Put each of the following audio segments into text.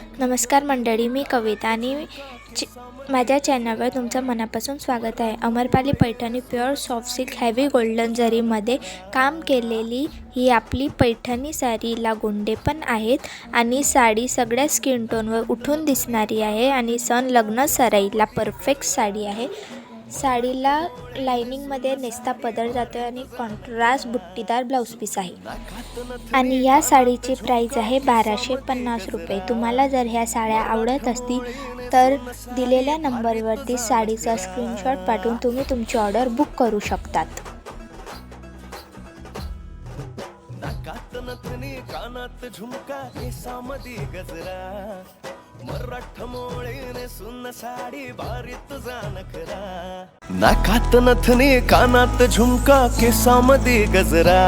नमस्कार मंडळी मी कविता आणि माझ्या चॅनलवर तुमचं मनापासून स्वागत आहे. Amrapali Paithani pure soft silk heavy golden जरीमध्ये काम केलेली ही आपली पैठणी साडीला गोंडे पण आहेत आणि साडी सगळ्या स्किन टोनवर उठून दिसणारी आहे आणि सण लग्न सराईला परफेक्ट साडी आहे. साडीला लायनिंगमध्ये नेस्ता पदर जातो आहे आणि कॉन्ट्रास्ट बुट्टीदार ब्लाऊज पीस आहे. आणि या साडीची प्राईज आहे बाराशे पन्नास रुपये. तुम्हाला जर ह्या साड्या आवडत असतील तर दिलेल्या नंबरवरती साडीचा स्क्रीनशॉट पाठवून तुम्ही तुमची ऑर्डर बुक करू शकतात. कानात झुमका गजरा. सुन साडी भारी तुझा नखरा. नाकात नथने कानात झुमका केसामध्ये गजरा.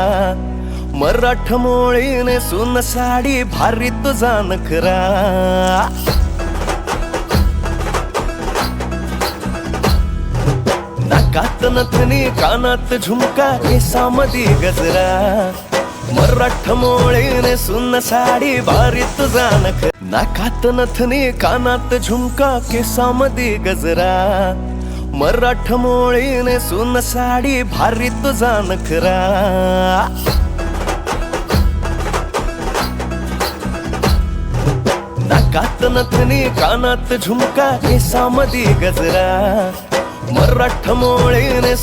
मराठ मोळीने सुन साडी भारी तुझा नखरा. नाकात नथने कानात झुमका केसामध्ये गजरा. मराठ मोळीने सुन साडी बारी तुझा नख नाकात नथनी कानात झुमका केसामध्ये गजरा. मराठ मोळीने सुन साडी भारी तुझा नखरा नाकात नथनी कानात झुमका केसामध्ये गजरा. मराठ मोळीने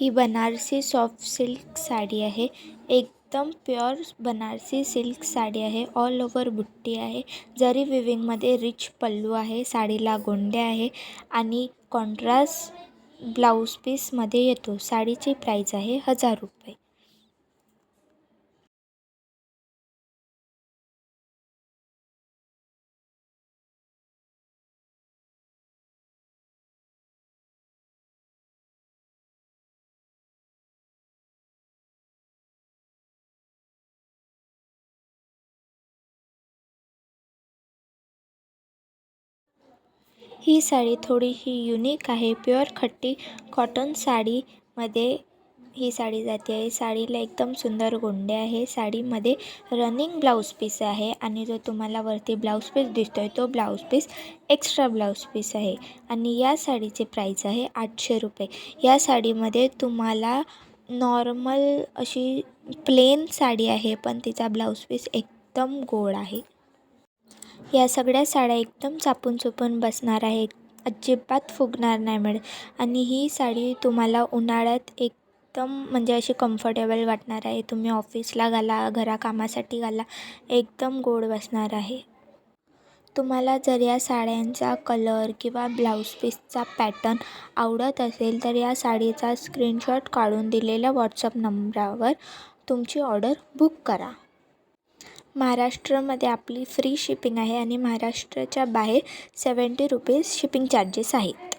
ही बनारसी सॉफ्ट सिल्क साडी आहे. एकदम प्युअर बनारसी सिल्क साडी आहे. ऑल ओव्हर बुट्टी आहे. जरी विविंगमध्ये रिच पल्लू आहे साडीला गोंडे आहे आणि कॉन्ट्रास्ट ब्लाऊज पीसमध्ये येतो. साडीची प्राईज आहे हजार रुपये. ही साडी थोडीशी युनिक आहे. प्युअर खट्टी कॉटन साडीमध्ये ही साडी जाते आहे. साडीला एकदम सुंदर गोंडे आहे. साडीमध्ये रनिंग ब्लाऊज पीस आहे आणि जो तुम्हाला वरती ब्लाऊज पीस दिसतो आहे तो blouse piece extra blouse piece आहे. आणि या साडीचे प्राईस आहे आठशे रुपये. या साडीमध्ये तुम्हाला नॉर्मल अशी प्लेन साडी आहे पण तिचा ब्लाऊज पीस एकदम गोड आहे. या सगळ्या साड्या एकदम चापून चुपून बसणार आहे अजिबात फुगणार नाही मॅडम. आणि ही साडी तुम्हाला उन्हाळ्यात एकदम म्हणजे अशी कम्फर्टेबल वाटणार आहे. तुम्ही ऑफिसला घाला घराकामासाठी घाला एकदम गोड बसणार आहे. तुम्हाला जर या साड्यांचा कलर किंवा ब्लाऊज पीसचा पॅटर्न आवडत असेल तर या साडीचा स्क्रीनशॉट काढून दिलेल्या व्हॉट्सअप नंबरावर तुमची ऑर्डर बुक करा. महाराष्ट्रामध्ये आपली फ्री शिपिंग आहे आणि महाराष्ट्राच्या बाहेर सेवन्टी रुपीज शिपिंग चार्जेस आहेत.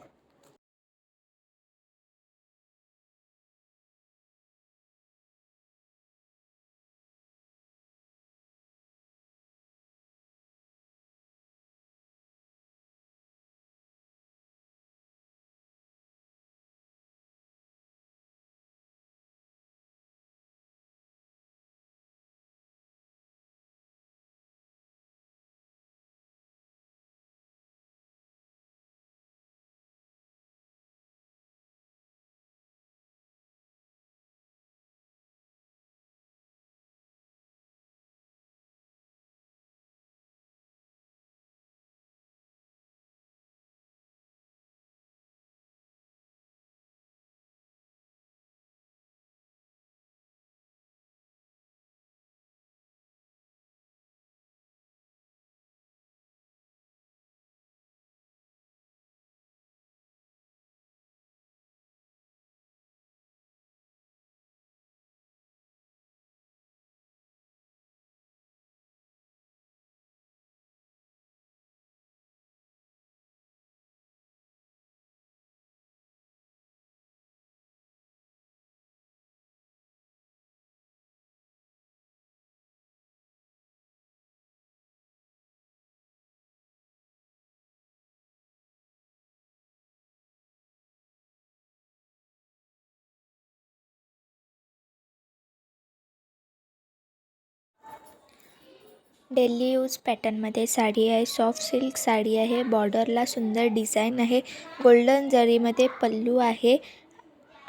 डेली यूज पॅटर्नमध्ये साडी आहे सॉफ्ट सिल्क साडी आहे बॉर्डरला सुंदर डिझाईन आहे गोल्डन जरीमध्ये पल्लू आहे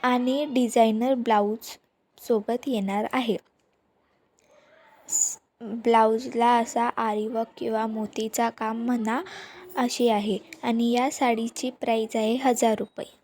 आणि डिझायनर ब्लाऊज सोबत येणार आहे. स ब्लाऊजला असा आरीवर्क किंवा मोतीचा काम म्हणा अशी आहे आणि या साडीची प्राईज आहे हजार रुपये.